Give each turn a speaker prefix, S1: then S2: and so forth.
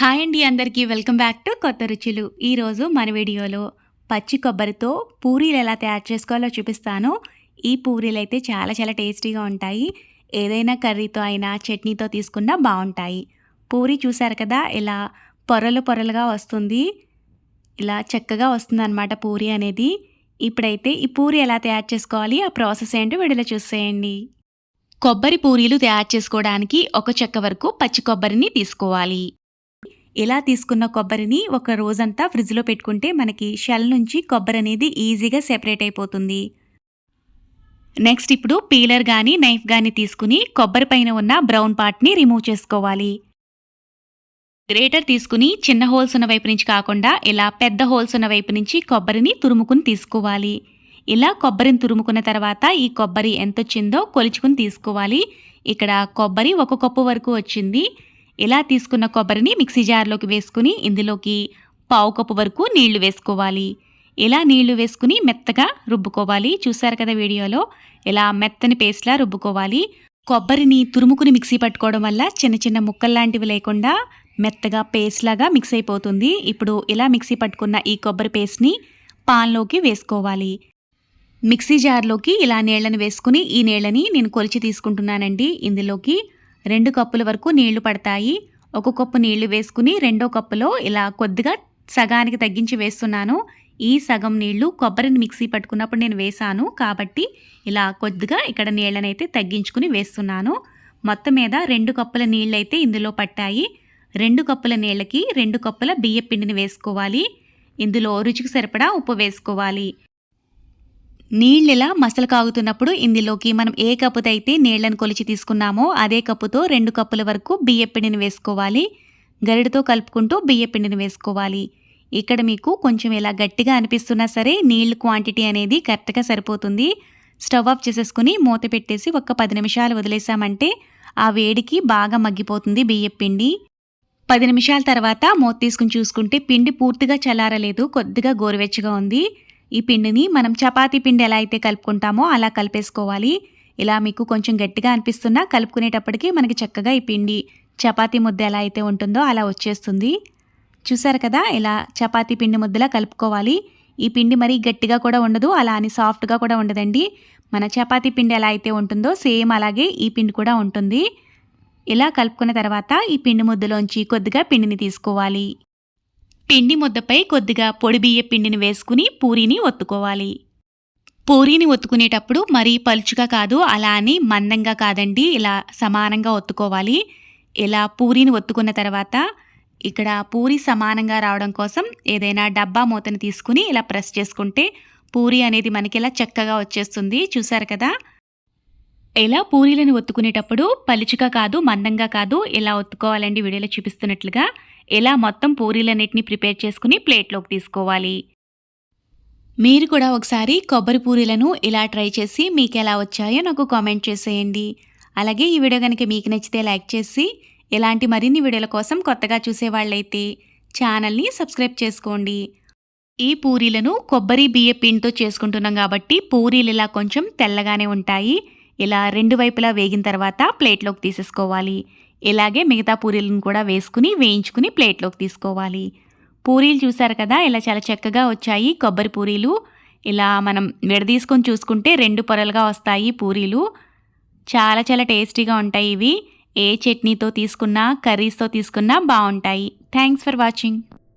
S1: Hi అండి అందరికీ. Welcome back to కొత్త రుచులు. ఈరోజు మన వీడియోలో పచ్చి కొబ్బరితో పూరీలు ఎలా తయారు చేసుకోవాలో చూపిస్తాను. ఈ పూరీలు అయితే చాలా చాలా టేస్టీగా ఉంటాయి. ఏదైనా కర్రీతో అయినా చట్నీతో తీసుకున్నా బాగుంటాయి. పూరి చూసారు కదా ఇలా పొరలు పొరలుగా వస్తుంది. ఇలా చక్కగా వస్తుంది అనమాట పూరి అనేది. ఇప్పుడైతే ఈ పూరి ఎలా తయారు చేసుకోవాలి ఆ ప్రాసెస్ ఏంటో వీడియోలో చూసేయండి. కొబ్బరి పూరీలు తయారు చేసుకోవడానికి ఒక చెక్క వరకు పచ్చి కొబ్బరిని తీసుకోవాలి. ఇలా తీసుకున్న కొబ్బరిని ఒక రోజంతా ఫ్రిడ్జ్లో పెట్టుకుంటే మనకి షెల్ నుంచి కొబ్బరి అనేది ఈజీగా సెపరేట్ అయిపోతుంది. నెక్స్ట్ ఇప్పుడు పీలర్ కానీ నైఫ్ కానీ తీసుకుని కొబ్బరి పైన ఉన్న బ్రౌన్ పార్ట్ని రిమూవ్ చేసుకోవాలి. గ్రేటర్ తీసుకుని చిన్న హోల్స్ ఉన్న వైపు నుంచి కాకుండా ఇలా పెద్ద హోల్స్ ఉన్న వైపు నుంచి కొబ్బరిని తురుముకుని తీసుకోవాలి. ఇలా కొబ్బరిని తురుముకున్న తర్వాత ఈ కొబ్బరి ఎంత వచ్చిందో కొలుచుకుని తీసుకోవాలి. ఇక్కడ కొబ్బరి ఒక కప్పు వరకు వచ్చింది. ఇలా తీసుకున్న కొబ్బరిని మిక్సీ జార్లోకి వేసుకుని ఇందులోకి పావు కప్పు వరకు నీళ్ళు వేసుకోవాలి. ఇలా నీళ్ళు వేసుకుని మెత్తగా రుబ్బుకోవాలి చూసారు కదా వీడియోలో. ఇలా మెత్తని పేస్ట్లా రుబ్బుకోవాలి. కొబ్బరిని తురుముకుని మిక్సీ పట్టుకోవడం వల్ల చిన్న చిన్న ముక్కల్లాంటివి లేకుండా మెత్తగా పేస్ట్ లాగా మిక్స్ అయిపోతుంది. ఇప్పుడు ఇలా మిక్సీ పట్టుకున్న ఈ కొబ్బరి పేస్ట్ని పాన్లోకి వేసుకోవాలి. మిక్సీ జార్లోకి ఇలా నీళ్ళని వేసుకుని ఈ నీళ్ళని నేను కొలిచి తీసుకుంటున్నానండి. ఇందులోకి రెండు కప్పుల వరకు నీళ్ళు పడతాయి. ఒక కప్పు నీళ్ళు వేసుకుని రెండో కప్పులో ఇలా కొద్దిగా సగానికి తగ్గించి వేస్తున్నాను. ఈ సగం నీళ్ళు కొబ్బరిని మిక్సీ పట్టుకున్నప్పుడు నేను వేసాను కాబట్టి ఇలా కొద్దిగా ఇక్కడ నీళ్ళనైతే తగ్గించుకుని వేస్తున్నాను. మొత్తం మీద రెండు కప్పుల నీళ్ళైతే ఇందులో పట్టాయి. రెండు కప్పుల నీళ్ళకి రెండు కప్పుల బియ్య పిండిని వేసుకోవాలి. ఇందులో రుచికి సరిపడా ఉప్పు వేసుకోవాలి. నీళ్ళిలా మసలు కాగుతున్నప్పుడు ఇందులోకి మనం ఏ కప్పుతో అయితే నీళ్ళను కొలిచి తీసుకున్నామో అదే కప్పుతో రెండు కప్పుల వరకు బియ్యపిండిని వేసుకోవాలి. గరిటతో కలుపుకుంటూ బియ్యపిండిని వేసుకోవాలి. ఇక్కడ మీకు కొంచెం ఇలా గట్టిగా అనిపిస్తున్నా సరే నీళ్ళు క్వాంటిటీ అనేది కరెక్ట్గా సరిపోతుంది. స్టవ్ ఆఫ్ చేసేసుకుని మూత పెట్టేసి ఒక పది నిమిషాలు వదిలేసామంటే ఆ వేడికి బాగా మగ్గిపోతుంది బియ్యపిండి పది నిమిషాల తర్వాత మూత తీసుకుని చూసుకుంటే పిండి పూర్తిగా చల్లారలేదు కొద్దిగా గోరువెచ్చగా ఉంది. ఈ పిండిని మనం చపాతీ పిండి ఎలా అయితే కలుపుకుంటామో అలా కలిపేసుకోవాలి. ఇలా మీకు కొంచెం గట్టిగా అనిపిస్తున్నా కలుపుకునేటప్పటికి మనకి చక్కగా ఈ పిండి చపాతీ ముద్ద ఎలా అయితే ఉంటుందో అలా వచ్చేస్తుంది. చూసారు కదా ఇలా చపాతీ పిండి ముద్దలా కలుపుకోవాలి. ఈ పిండి మరీ గట్టిగా కూడా ఉండదు అలా అని సాఫ్ట్గా కూడా ఉండదండి. మన చపాతీ పిండి ఎలా అయితే ఉంటుందో సేమ్ అలాగే ఈ పిండి కూడా ఉంటుంది. ఇలా కలుపుకున్న తర్వాత ఈ పిండి ముద్దలోంచి కొద్దిగా పిండిని తీసుకోవాలి. పిండి ముద్దపై కొద్దిగా పొడి బియ్య పిండిని వేసుకుని పూరీని ఒత్తుకోవాలి. పూరీని ఒత్తుకునేటప్పుడు మరీ పలుచుగా కాదు అలా అని మందంగా కాదండి ఇలా సమానంగా ఒత్తుకోవాలి. ఇలా పూరీని ఒత్తుకున్న తర్వాత ఇక్కడ పూరి సమానంగా రావడం కోసం ఏదైనా డబ్బా మూతని తీసుకుని ఇలా ప్రెస్ చేసుకుంటే పూరి అనేది మనకి ఇలా చక్కగా వచ్చేస్తుంది చూసారు కదా? ఇలా పూరీలను ఒత్తుకునేటప్పుడు పలుచుగా కాదు మందంగా కాదు ఇలా ఒత్తుకోవాలండి వీడియోలో చూపిస్తున్నట్లుగా. ఇలా మొత్తం పూరీలన్నిటిని ప్రిపేర్ చేసుకుని ప్లేట్లోకి తీసుకోవాలి. మీరు కూడా ఒకసారి కొబ్బరి పూరీలను ఇలా ట్రై చేసి మీకు ఎలా వచ్చాయో నాకు కామెంట్ చేసేయండి. అలాగే ఈ వీడియో కనుక మీకు నచ్చితే లైక్ చేసి ఇలాంటి మరిన్ని వీడియోల కోసం కొత్తగా చూసేవాళ్ళైతే ఛానల్ని సబ్స్క్రైబ్ చేసుకోండి. ఈ పూరీలను కొబ్బరి బియ్య పిండితో చేసుకుంటున్నాం కాబట్టి పూరీలు ఇలా కొంచెం తెల్లగానే ఉంటాయి. ఇలా రెండు వైపులా వేగిన తర్వాత ప్లేట్లోకి తీసేసుకోవాలి. ఇలాగే మిగతా పూరీలను కూడా వేసుకుని వేయించుకుని ప్లేట్లోకి తీసుకోవాలి. పూరీలు చూసారు కదా ఇలా చాలా చక్కగా వచ్చాయి కొబ్బరి పూరీలు. ఇలా మనం విడదీసుకొని చూసుకుంటే రెండు పొరలుగా వస్తాయి పూరీలు. చాలా చాలా టేస్టీగా ఉంటాయి ఇవి. ఏ చట్నీతో తీసుకున్నా కర్రీస్తో తీసుకున్నా బాగుంటాయి. Thanks for watching.